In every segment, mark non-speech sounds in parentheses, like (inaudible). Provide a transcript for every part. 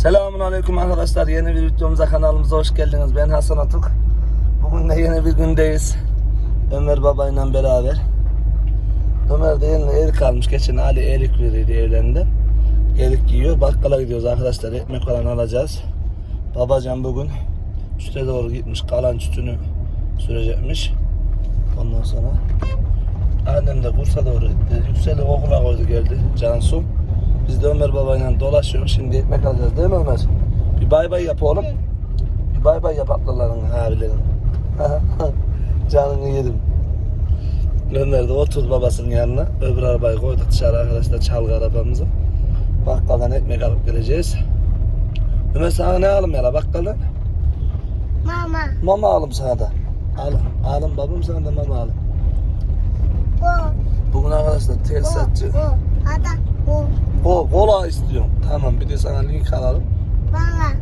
Selamun Aleyküm arkadaşlar. Yeni bir videomuza kanalımıza hoş geldiniz. Ben Hasan Atuk. Bugün de yeni bir gündeyiz. Ömer babayla beraber. Ömer de eline erik almış. Geçen Ali erik verirdi evlerinde. Erik yiyor. Bakkala gidiyoruz arkadaşlar. Ekmek falan alacağız. Babacan bugün süte doğru gitmiş. Kalan sütünü sürecekmiş. Ondan sonra annem de kursa doğru gitti. Yüksel'i okula koydu geldi. Cansu. Biz de Ömer babayla dolaşıyoruz. Şimdi ekmek alacağız değil mi Ömer? Bir bay bay yap oğlum. Bir bay bay yap ablaların, abilerin. (laughs) Canını yedim. Ömer de oturdu babasının yanına. Öbür arabayı koyduk dışarı arkadaşlar çalgı arabamızı. Bakkaldan ekmek alıp geleceğiz. Ömer sana ne alalım ya la bakkaldan? Mama, Mama alalım sana da. Al, alın babam sana da mama alın. bu, Bugün arkadaşlar tesisatçı. bu, ada, bu, O kola istiyorum. Tamam bir de sana link alalım. mama,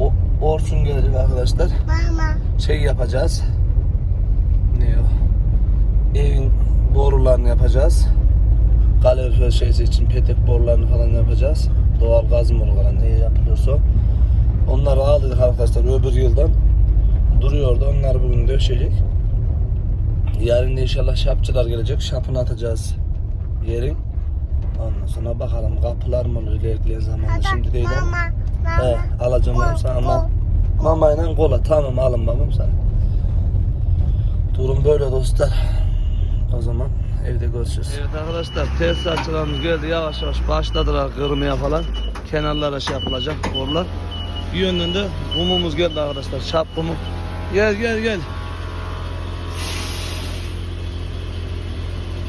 O Orçun gelecek arkadaşlar. mama, Şey yapacağız. Ne o? Evin borularını yapacağız. Kalorifer şeysi için petek borularını falan yapacağız. Doğal gaz boruları ne yapılıyorsa. Onları aldık arkadaşlar öbür yıldan. Duruyordu. Onlar bugün döşecek. Yarın da inşallah şapçılar gelecek. Şapını atacağız yerin. Ondan sonra bakalım kapılar mı oluyor ilerleyen zamanda. Şimdi değil ama. mama, mama, He, alacağım oğlum sana mam mamayla kola. Tamam alın babam sana. Durum böyle dostlar. O zaman evde görüşürüz. Evet arkadaşlar tesisatçılarımız geldi yavaş yavaş başladılar kırmaya falan. Kenarlara şey yapılacak borular. Bir yönden de kumumuz geldi arkadaşlar şap kumu. Gel gel gel.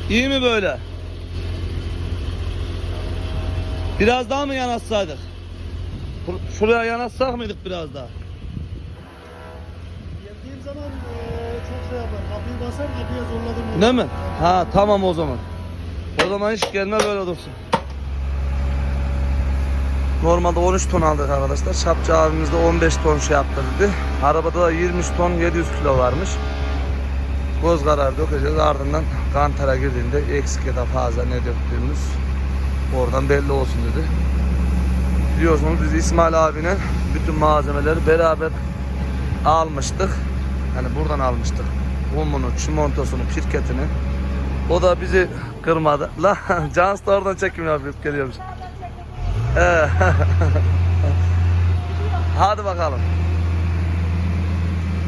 İyi mi böyle? Biraz daha mı yanaşsaydık? Şuraya yanaşsak mıydık biraz daha? Geldiğim zaman eee, çok şey yapar. Kapıyı basar, kapıya zorladım. Değil mi? Ha tamam o zaman. O zaman hiç gelme böyle dursun. Normalde 13 ton aldık arkadaşlar. Şapçı abimiz de 15 ton şey yaptı dedi. Arabada da 20 ton 700 kilo varmış. Göz kararı dökeceğiz. Ardından kantara girdiğinde eksik ya da fazla ne döktüğümüz oradan belli olsun dedi. Biliyorsunuz biz İsmail abinin bütün malzemeleri beraber almıştık. Hani buradan almıştık. Umunu, çimentosunu, pirketini. O da bizi kırmadı. La (laughs) Cans da oradan çekim yapıyor geliyormuş. Ee, (laughs) Hadi bakalım.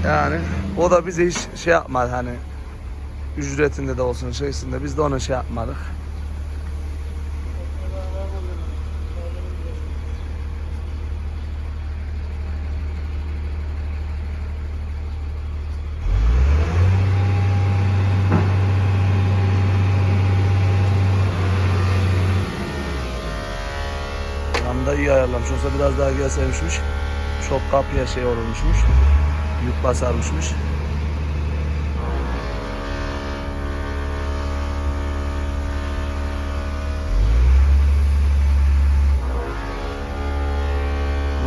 Yani o da bize hiç şey yapmadı hani ücretinde de olsun şeysinde biz de ona şey yapmadık. Yanında iyi ayarlamış olsa biraz daha gelseymişmiş. Çok kapıya şey olurmuşmuş. Yük basarmışmış.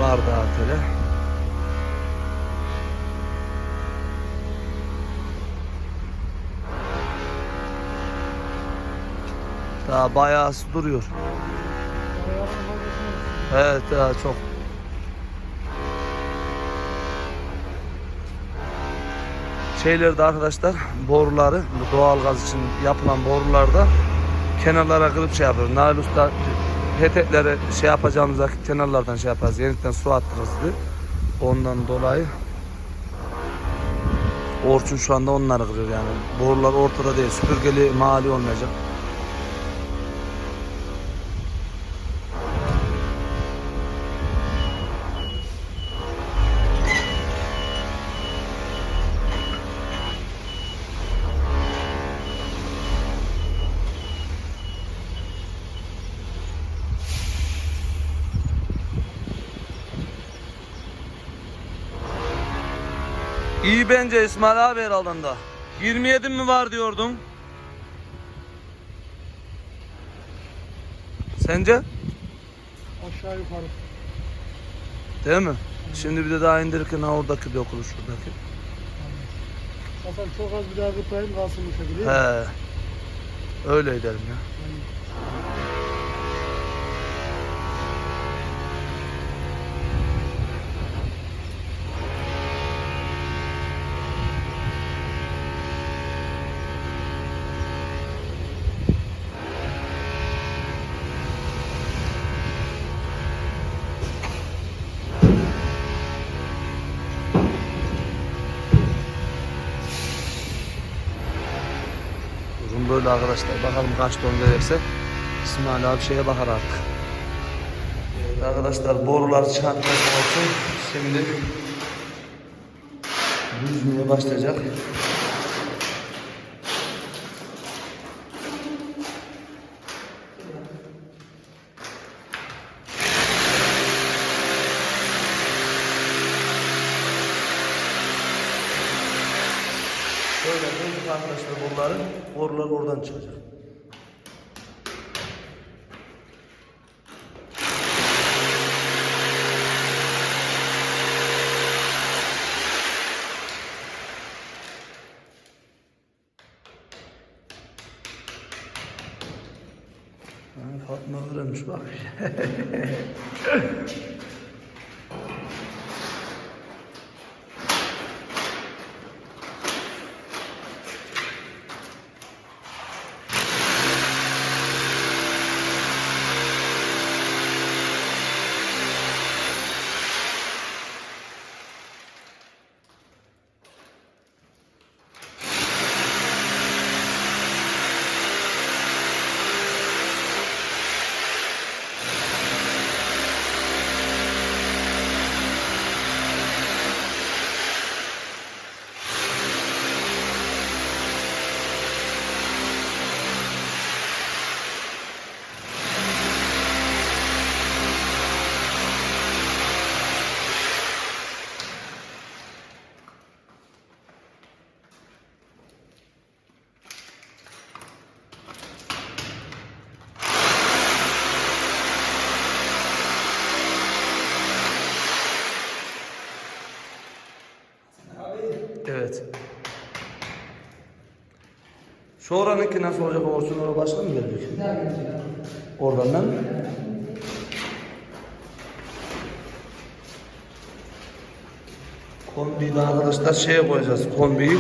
Var daha tele. Daha bayağı duruyor. Evet ya çok. Şeylerde arkadaşlar boruları bu doğal gaz için yapılan borularda kenarlara kırıp şey yapıyoruz. Nail Usta petekleri şey yapacağımızda kenarlardan şey yaparız. Yeniden su attırırız dedi. Ondan dolayı Orçun şu anda onları kırıyor yani. Borular ortada değil. Süpürgeli mali olmayacak. İyi bence İsmail abi herhalde da. 27 mi var diyordun? Sence? Aşağı yukarı. Değil mi? Şimdi bir de daha indirirken ha oradaki bir okulu şuradaki. Hasan çok az bir daha kıplayayım kalsın bu şekilde. He. Öyle edelim ya. Şöyle arkadaşlar bakalım kaç ton gelirse İsmail abi şeye bakar artık. Evet arkadaşlar borular çantası olsun. Şimdi düzmeye başlayacak. Şöyle bulduk arkadaşlar boruları. Borular oradan çıkacak. Ha, Fatma öğrenmiş bak. Evet. Şu oranınki nasıl olacak? Oraya başka mı gelecek? Oradan da mı? Kombiyi de arkadaşlar şeye koyacağız kombiyi.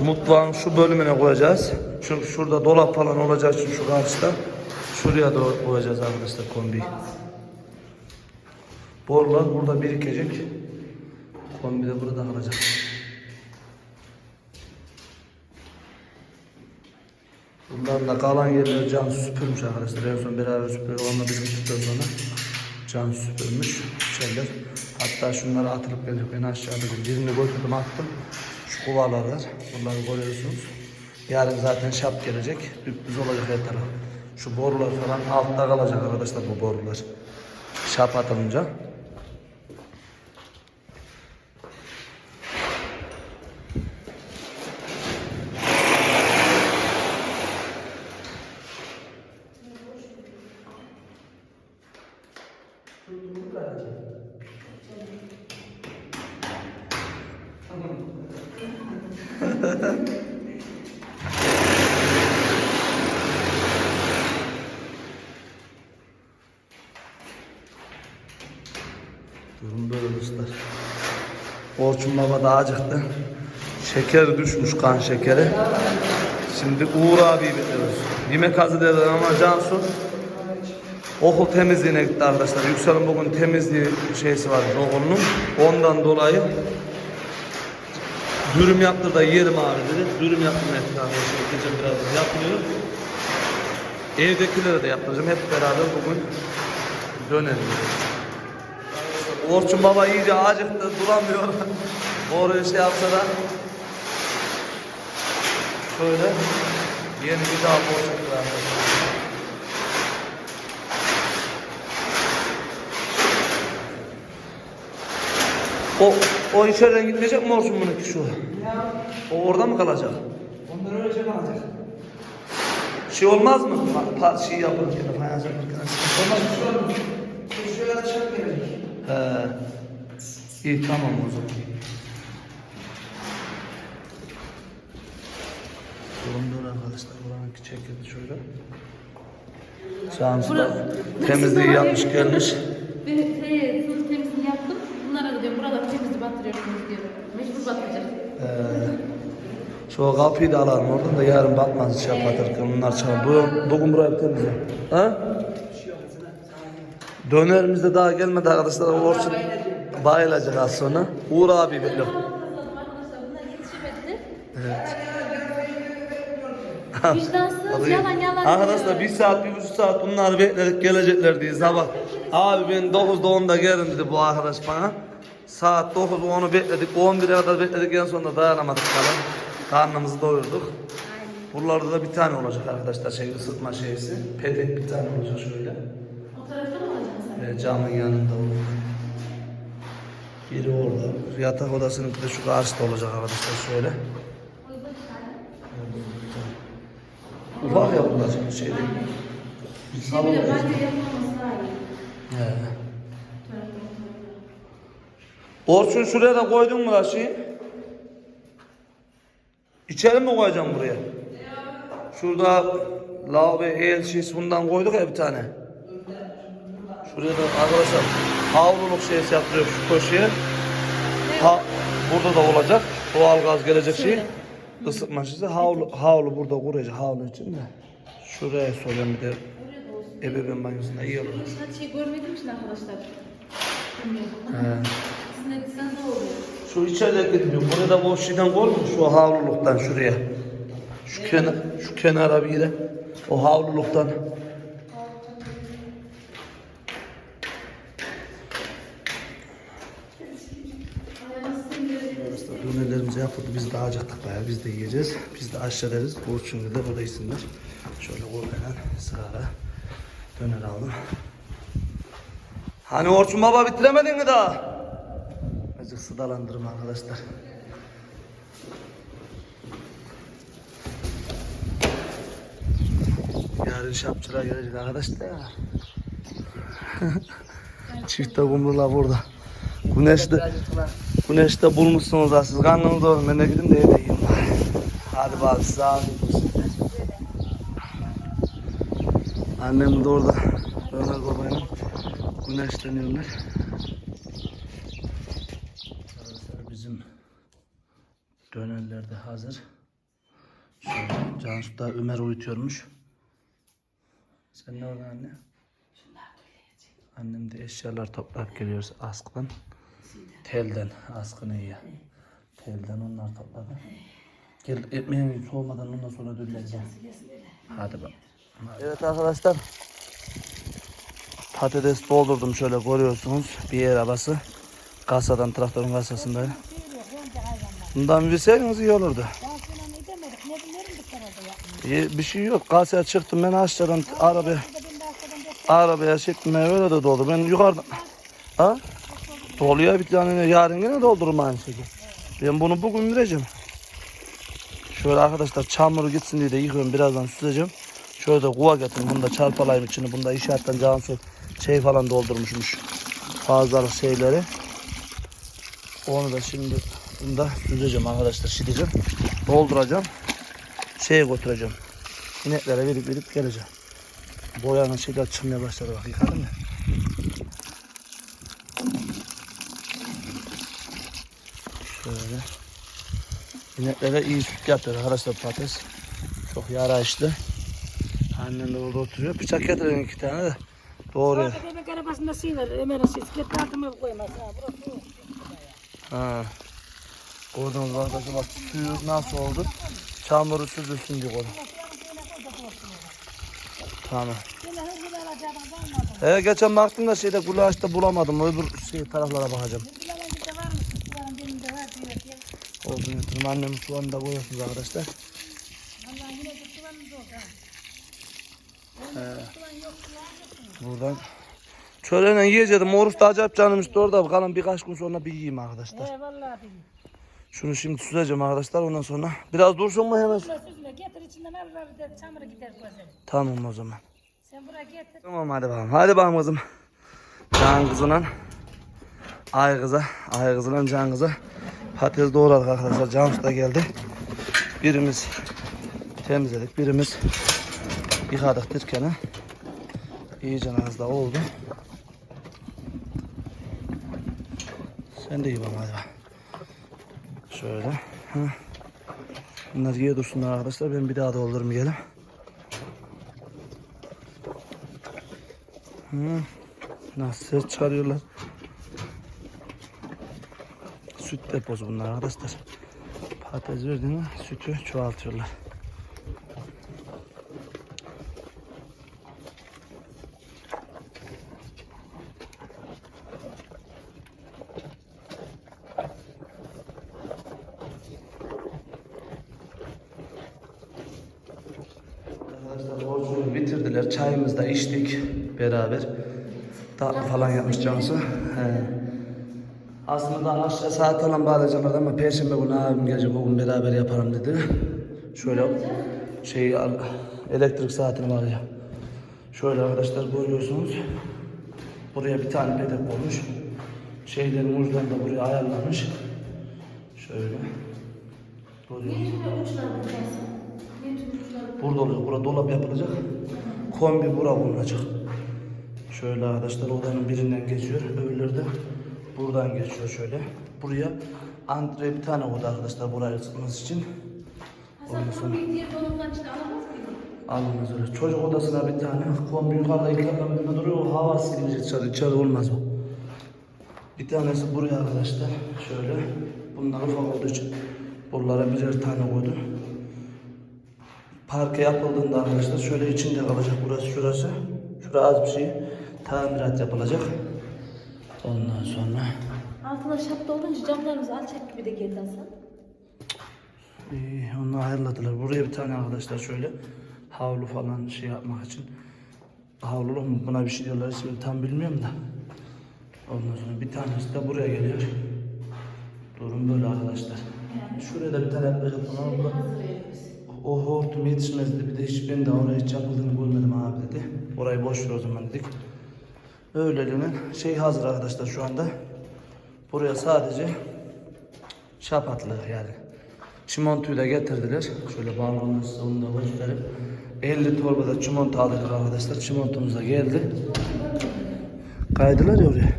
Mutfağın şu bölümüne koyacağız. Çünkü şurada dolap falan olacak için şu karşıda. Şuraya doğru koyacağız arkadaşlar kombiyi. Borular burada birikecek. Kombi de burada kalacak. Bunların da kalan yerleri can süpürmüş arkadaşlar. En son beraber süpürüyor. Onunla biz gittikten sonra can süpürmüş şeyler. Hatta şunları atılıp geldik. Ben aşağıda bir birini götürdüm attım. Şu kovalar var. Bunları görüyorsunuz. Yarın zaten şap gelecek. Düptüz olacak her taraf. Şu borular falan altta kalacak arkadaşlar bu borular. Şap atılınca. Durum böyle dostlar. Orçun baba da acıktı. Şeker düşmüş kan şekeri. Şimdi Uğur abi bekliyoruz. Yemek hazırladılar ama Cansu okul temizliğine gitti arkadaşlar. Yüksel'in bugün temizliği şeysi var okulunun. Ondan dolayı dürüm yaptır da yiyelim abi dedi. Dürüm yaptım hep arkadaşlar. Gece biraz yapmıyor. Evdekilere de yaptıracağım. Hep beraber bugün dönelim. Orçun baba iyice acıktı duramıyor. Oraya şey yapsa da şöyle yeni bir daha poşet var. O, o içeriden gitmeyecek mi Orçun bununki şu? O orada mı kalacak? Onlar öyle şey kalacak. Şey olmaz mı? Pa, pa, şey yapılırken, fayans yapılırken. Olmaz şey olmaz. Şöyle açık gelecek. He. İyi tamam o zaman. Böyle arkadaşlar. Buranınki çekildi şöyle. Şansı da temizliği yapmış gelmiş. Bir şey, su temizliğini yaptım. Bunlara da diyorum, buraları temizliği batırıyorsunuz diyor. Mecbur batıracak. Ee, şu kapıyı da alalım oradan da yarın bakmaz şey yapatırken bunlar çalar. Bu, bugün burayı temizle. Ha? Dönerimiz de daha gelmedi arkadaşlar. Orçun bayılacak az sonra. Uğur abi bekliyor. Evet. Vicdansız yalan yalan. Arkadaşlar bir saat, bir buçuk saat bunları bekledik gelecekler diye sabah. Abi ben 9'da 10'da gelin dedi bu arkadaş bana. Saat 9 10'u bekledik, 11'e kadar bekledik en sonunda dayanamadık falan. Karnımızı doyurduk. Buralarda da bir tane olacak arkadaşlar şey ısıtma şeysi. Petek bir tane olacak şöyle. O tarafta mı camın yanında olur. Biri orada. Yatak odasının de şu karşıda olacak arkadaşlar şöyle. Ufak yapılacak şey değil. Şey bile bence iyi. He. Orçun şuraya da koydun mu şeyi? İçeri mi koyacağım buraya? Şurada lav ve el şişi bundan koyduk ya bir tane. Şuraya da arkadaşlar havluluk şeysi yaptırıyor şu köşeye. Ha, burada da olacak. Doğal gaz gelecek şey. Isıtma şeysi. Havlu, havlu burada kuracak havlu için de. Şuraya soruyorum bir de ebeveyn banyosunda iyi olur. Hiç şey görmediğim için arkadaşlar. He. Siz ne desen ne oluyor? Şu içerideki diyor. Buraya da boş şeyden koy mu? Şu havluluktan şuraya. Şu kenar, şu kenara bir yere. O havluluktan. Dönerlerimizi yapıldı. Biz de acıktık bayağı. Biz de yiyeceğiz. Biz de aşağıdayız. Burçun'da da burada isimler. Şöyle koymadan sırara döner aldım. Hani Orçun baba bitiremedin mi daha? Azıcık sıdalandırım arkadaşlar. Yarın şapçılar gelecek arkadaşlar. (laughs) Çifte kumrular burada. Güneşte, güneşte bulmuşsunuz ha siz karnınız doyurun. Ben de gideyim de evde. Hadi bari size afiyet olsun. Annem de orada. Ömer babayla güneşleniyorlar. Arkadaşlar bizim dönerler de hazır. Cansu da Ömer uyutuyormuş. Sen ne orada anne? Annem de eşyalar toplayıp geliyoruz askıdan. Telden askını iyi. Telden onlar topladı. Gel ekmeğin soğumadan ondan sonra döneceğiz. Hadi bak. Evet arkadaşlar. Patates doldurdum şöyle görüyorsunuz. Bir yer arabası. Kasadan traktörün kasasında. Bundan bilseydiniz iyi olurdu. Bir şey yok. Kasaya çıktım ben aşağıdan arabaya arabaya çektim öyle de doldu. Ben yukarıdan ha? Doluyor bir tane yarın yine doldururum aynı şekilde. Ben bunu bugün vereceğim. Şöyle arkadaşlar çamuru gitsin diye de yıkıyorum birazdan süzeceğim. Şöyle de kuva getirin. Bunu da çarpalayayım içini. Bunda işaretten Cansu şey falan doldurmuşmuş. Fazlalık şeyleri. Onu da şimdi bunda süzeceğim arkadaşlar. Şideceğim. Dolduracağım. Şeye götüreceğim. İneklere verip verip geleceğim. Boyanın şeyler çıkmaya başladı bak yıkadım ya. Şöyle. İneklere iyi süt yapıyor arkadaşlar patates. Çok yarayışlı. Annem de orada oturuyor. Bıçak getirin iki tane de. Doğru. Demek arabasında sıyılır. Ömer'e sisklet tartımı koymaz. Ha, burası. Ha. Oradan arkadaşlar bak suyu nasıl oldu? Çamuru süzülsün diye koydum. Tamam. He geçen baktım da şeyde gulaşta bulamadım. Öbür şey taraflara bakacağım. Bilal'in de var mı? Bilal'in birinde var diyor ki. Oldu yatırım. Annem şu anda koyuyorsunuz arkadaşlar. Vallahi yine ha. Buradan. Çöreyle yiyeceğim. Oruçta acayip canım işte orada. Bakalım birkaç gün sonra bir yiyeyim arkadaşlar. Şunu şimdi süzeceğim arkadaşlar ondan sonra. Biraz dursun mu hemen? Süzme süzme. Getir içinden al al bir de çamuru gider gözleri. Tamam o zaman. Sen buraya getir. Tamam hadi bakalım. Hadi bakalım kızım. Can kızına. Ay kıza. Ay kızına can kıza. Patates doğradık arkadaşlar. Cansu da geldi. Birimiz temizledik. Birimiz yıkadık Türkan'ı. İyice da oldu. Sen de bana hadi. Şöyle. Hı. Bunlar yiye dursunlar arkadaşlar. Ben bir daha doldurmayalım. Hı. Nasıl ses çıkarıyorlar süt deposu bunlar arkadaşlar. Patates verdiğinde sütü çoğaltıyorlar. bitirdiler. Çayımızı da içtik beraber. Tatlı falan yapmış Cansu. He. Aslında aşağı saat falan bağlayacaklar ama Perşembe günü abim gelecek o gün beraber yaparım dedi. Şöyle şey elektrik saatini bağlayacağım. Şöyle arkadaşlar görüyorsunuz. Buraya bir tane pedek olmuş. Şeylerin uçlarını da buraya ayarlamış. Şöyle. Görüyorsunuz. Burada olacak. Burada dolap yapılacak. Kombi bura konulacak. Şöyle arkadaşlar odanın birinden geçiyor. Öbürleri de buradan geçiyor şöyle. Buraya antre bir tane oda arkadaşlar burayı ısıtması için. Bir alamaz mıydın? Alınmaz öyle. Çocuk odasına bir tane kombi yukarıda katlı birinde duruyor. O hava silinecek dışarı. İçeri olmaz o. Bir tanesi buraya arkadaşlar. Şöyle. Bunlar ufak olduğu için buralara birer tane koydum. Parke yapıldığında arkadaşlar şöyle içinde kalacak burası şurası. Şurası az bir şey. Tamirat yapılacak. Ondan sonra Altına şapta olunca camlarımız alçak gibi de geldi Hasan. İyi, onu ayarladılar. Buraya bir tane arkadaşlar şöyle havlu falan şey yapmak için. Havluluk mu buna bir şey diyorlar ismini tam bilmiyorum da. Ondan sonra bir tanesi de buraya geliyor. Durum böyle arkadaşlar. Şuraya da bir tane yapacak falan. Bura- O hortum yetişmezdi. Bir de hiç ben de oraya hiç yapıldığını görmedim abi dedi. Orayı boş ver o zaman dedik. Öyleliğine şey hazır arkadaşlar şu anda. Buraya sadece şapatlı yani. Çimentoyu da getirdiler. Şöyle balonu size onu da göstereyim. 50 torbada çimento aldık arkadaşlar. Çimentomuz da geldi. Kaydılar ya oraya.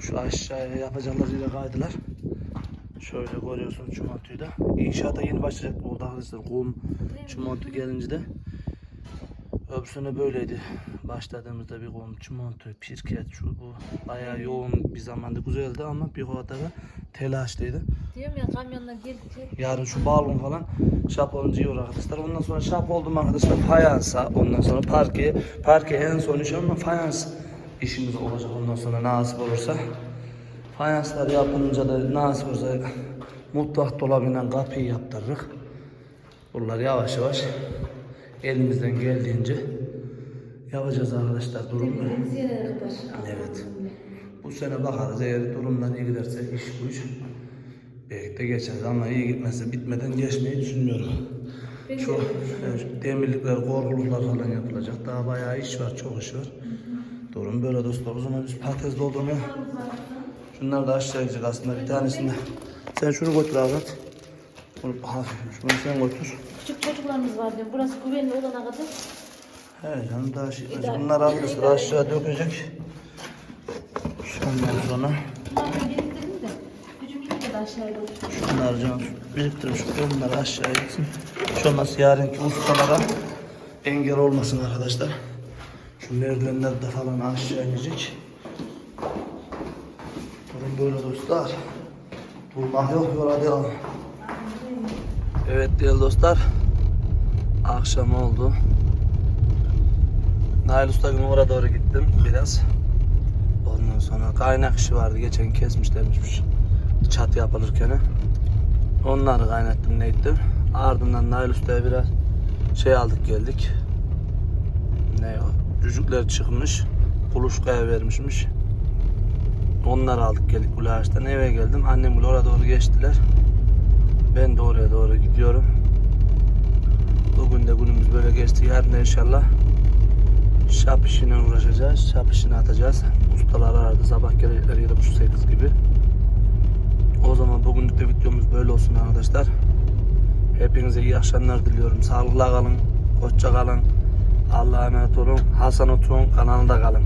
Şu aşağıya yapacaklar yere kaydılar. Şöyle görüyorsunuz çimentoyu da. İnşaata yeni başlayacak burada arkadaşlar. Kum çimento gelince de. Öbür sene böyleydi. Başladığımızda bir kum, çimento, pirket, şu bu. Bayağı yoğun bir zamanda güzeldi ama bir kadar da telaşlıydı. Diyorum ya kamyonlar geldikçe Yarın şu balon falan şap olunca yiyor arkadaşlar. Ondan sonra şap oldum arkadaşlar fayansa. Ondan sonra parke. Parke en son iş ama fayans işimiz olacak ondan sonra nasip olursa. Fayanslar yapınca da nasip olursa mutfak dolabıyla kapıyı yaptırırız. Bunlar yavaş yavaş elimizden geldiğince yapacağız arkadaşlar durum böyle. deniz yerine kadar. Evet. Bu sene bakarız eğer durumdan iyi giderse iş bu iş. Belki de geçeriz ama iyi gitmezse bitmeden geçmeyi düşünmüyorum. Çok evet, demirlikler, korkuluklar falan yapılacak. Daha bayağı iş var, çok iş var. Durum böyle dostlar. O zaman biz patates doldurmaya. Şunlar da aşağı gidecek aslında bir tanesinde. Sen şunu götür Ahmet. Bunu hafif, şunu sen götür. Küçük çocuklarımız var diyorum. Burası güvenli olana kadar. He canım daha şey. Bunlar arkadaşlar aşağı dökecek. Ondan sonra Bunları ben biriktirdim de. Gücüm yetmedi aşağıya doğru. Şunları canım biriktirip şu bunları aşağıya gitsin. Şu olmaz yarınki ustalara engel olmasın arkadaşlar. Şu merdivenler de falan aşağı inecek. Durum böyle dostlar. Durmak yok yola devam. Evet değerli dostlar. Akşam oldu. Nail Usta oraya doğru gittim biraz. Ondan sonra kaynak işi vardı. Geçen kesmişlermiş çat yapılırken. Onları kaynattım ne ettim. Ardından Nail Usta'ya biraz şey aldık geldik. Ne o? Cücükler çıkmış. Kuluçkaya vermişmiş. Onları aldık geldik bu ağaçtan. Eve geldim. Annem oraya doğru geçtiler. Ben de oraya doğru gidiyorum. Bugün de günümüz böyle geçti. Yarın inşallah şap işine uğraşacağız. Şap işini atacağız. Ustalar aradı sabah gelecekler 7.30-8 gibi. O zaman bugünlük de videomuz böyle olsun arkadaşlar. Hepinize iyi akşamlar diliyorum. Sağlıkla kalın. Hoşça kalın. Allah'a emanet olun. Hasan Utun kanalında kalın.